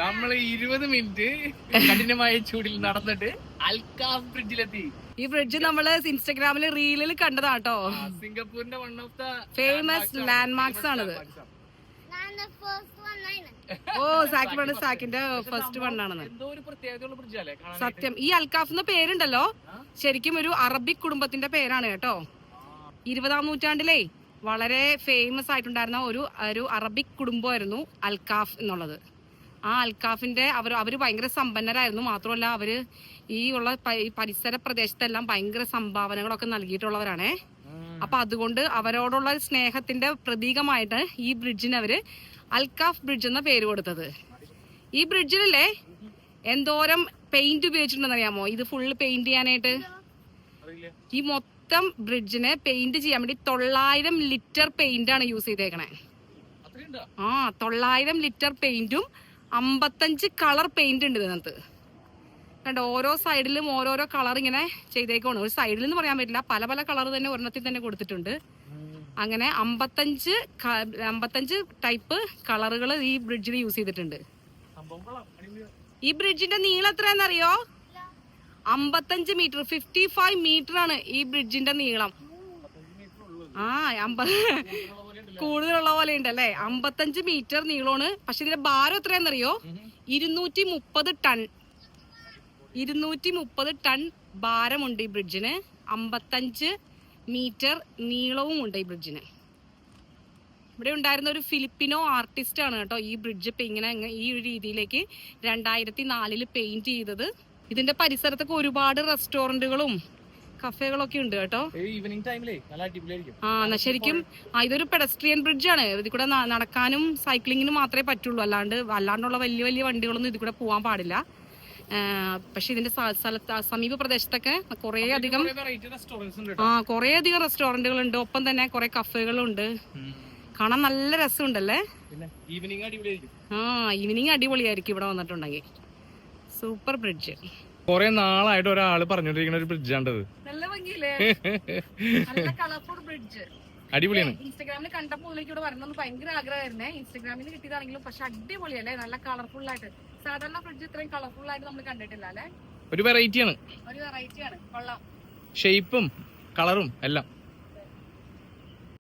നമ്മൾ ഇരുപത് മിനിറ്റ് കഠിനമായ ചൂടിൽ നടന്നിട്ട് അൽക്കാഫ് ബ്രിഡ്ജിലെത്തി ഈ ബ്രിഡ്ജ് നമ്മൾ ഇൻസ്റ്റാഗ്രാമിൽ റീലിൽ കണ്ടതാട്ടോ. സിംഗപ്പൂരിന്റെ one of the famous landmarks marks ആണത്. ഓ സാക്കി പറഞ്ഞ സാക്കിന്റെ ഫസ്റ്റ് വണ്ണാണെന്ന് സത്യം. ഈ അൽക്കാഫ് എന്ന പേരുണ്ടല്ലോ. ശരിക്കും ഒരു അറബിക് കുടുംബത്തിന്റെ പേരാണ് കേട്ടോ. ഇരുപതാം നൂറ്റാണ്ടിലേ വളരെ ഫേമസ് ആയിട്ടുണ്ടായിരുന്ന ഒരു ഒരു അറബിക് കുടുംബമായിരുന്നു അൽകാഫ് എന്നുള്ളത്. ആ അൽകാഫിന്റെ അവർ അവർ ഭയങ്കര സമ്പന്നരായിരുന്നു. മാത്രമല്ല അവർ ഈ ഉള്ള പരിസര പ്രദേശത്തെല്ലാം ഭയങ്കര സംഭാവനകളൊക്കെ നൽകിയിട്ടുള്ളവരാണേ. അപ്പൊ അതുകൊണ്ട് അവരോടുള്ള സ്നേഹത്തിന്റെ പ്രതീകമായിട്ട് ഈ ബ്രിഡ്ജിന് അവർ അൽകാഫ് ബ്രിഡ്ജ് എന്ന പേര് കൊടുത്തത്. ഈ ബ്രിഡ്ജിലല്ലേ എന്തോരം പെയിന്റ് ഉപയോഗിച്ചിട്ടുണ്ടെന്ന് അറിയാമോ ഇത് ഫുള്ള് പെയിന്റ് ചെയ്യാനായിട്ട്. ഈ മൊത്തം ബ്രിഡ്ജിനെ പെയിന്റ് ചെയ്യാൻ വേണ്ടി തൊള്ളായിരം ലിറ്റർ പെയിന്റ് ആണ് യൂസ് ചെയ്തേക്കണേ. ആ തൊള്ളായിരം ലിറ്റർ പെയിന്റും അമ്പത്തഞ്ച് കളർ പെയിന്റ് ഉണ്ട് ഇതിനകത്ത്. കണ്ട ഓരോ സൈഡിലും ഓരോരോ കളർ ഇങ്ങനെ ചെയ്തേക്കാണ് ഒരു സൈഡിൽ എന്ന് പറയാൻ പറ്റില്ല പല പല കളർ തന്നെ ഒരെണ്ണത്തിൽ തന്നെ കൊടുത്തിട്ടുണ്ട്. അങ്ങനെ അമ്പത്തഞ്ച് അമ്പത്തഞ്ച് ടൈപ്പ് കളറുകൾ ഈ ബ്രിഡ്ജിൽ യൂസ് ചെയ്തിട്ടുണ്ട്. ഈ ബ്രിഡ്ജിന്റെ നീളം എത്രയാണെന്നറിയോ? അമ്പത്തഞ്ച് മീറ്റർ ഫിഫ്റ്റി ഫൈവ് മീറ്റർ ആണ് ഈ ബ്രിഡ്ജിന്റെ നീളം. ആ അമ്പത് കൂടുതലുള്ള പോലെ ഉണ്ട് ഉണ്ടല്ലേ അമ്പത്തഞ്ച് മീറ്റർ നീളമാണ്. പക്ഷെ ഇതിന്റെ ഭാരം എത്രയാണെന്നറിയോ? ഇരുന്നൂറ്റി മുപ്പത് ടൺ. ഇരുന്നൂറ്റി മുപ്പത് ടൺ ഭാരമുണ്ട് ഈ ബ്രിഡ്ജിന് അമ്പത്തഞ്ച് മീറ്റർ നീളവും ഉണ്ട് ഈ ബ്രിഡ്ജിന് ഇവിടെ ഉണ്ടായിരുന്ന ഒരു ഫിലിപ്പിനോ ആർട്ടിസ്റ്റ് ആണ് കേട്ടോ ഈ ബ്രിഡ്ജ് ഇപ്പൊ ഇങ്ങനെ ഈ ഒരു രീതിയിലേക്ക് രണ്ടായിരത്തി നാലിൽ പെയിന്റ് ചെയ്തത്. ഇതിന്റെ പരിസരത്തൊക്കെ ഒരുപാട് റെസ്റ്റോറന്റുകളും കഫേകളൊക്കെ ഉണ്ട് കേട്ടോ. ഈവനിങ് ടൈമിലേ നല്ല അടിപൊളിയായിരിക്കും. ആ എന്നാ ശരിക്കും ഇതൊരു പെഡസ്ട്രിയൻ ബ്രിഡ്ജ് ആണ്. ഇതിൽ കൂടെ നടക്കാനും സൈക്ലിങ്ങിനും മാത്രമേ പറ്റുള്ളൂ. അല്ലാണ്ട് അല്ലാണ്ടുള്ള വലിയ വലിയ വണ്ടികളൊന്നും ഇതിൽ കൂടെ പോകാൻ പാടില്ല. പക്ഷെ ഇതിന്റെ സ്ഥലത്ത് സമീപ പ്രദേശത്തൊക്കെ കുറെ അധികം ആ കുറെ അധികം റെസ്റ്റോറന്റുകൾ ഉണ്ട്. ഒപ്പം തന്നെ കുറെ കഫേകളും ഉണ്ട്. കാണാൻ നല്ല രസമുണ്ടല്ലേ? ഈവനിങ് ആ ഈവനിങ് അടിപൊളിയായിരിക്കും ഇവിടെ വന്നിട്ടുണ്ടെങ്കിൽ. Super bridge. കൊറേ നാളായിട്ട് ഒരാൾ പറഞ്ഞോണ്ടിരിക്കുന്ന ഒരു ബ്രിഡ്ജ് ആണ്ടത് നല്ല ഭംഗിയില്ലേ? നല്ല കളർഫുൾ ബ്രിഡ്ജ് അടിപൊളിയാണ്. ഇൻസ്റ്റാഗ്രാമിൽ കണ്ടപ്പോൾ ഇവിടെ വരണമെന്ന് ഭയങ്കര ആഗ്രഹമായിരുന്നേ. ഇൻസ്റ്റാഗ്രാമിൽ കിട്ടിയതാണെങ്കിലും പക്ഷെ അടിപൊളിയല്ലേ നല്ല കളർഫുൾ ആയിട്ട്. സാധാരണ ഫ്രിഡ്ജ് ഇത്രയും കളർഫുൾ ആയിട്ട് നമ്മൾ കണ്ടിട്ടില്ല അല്ലേ? ഒരു വെറൈറ്റിയാണ് ഒരു വെറൈറ്റിയാണ് കൊള്ളാം. ഷേപ്പും കളറും എല്ലാം.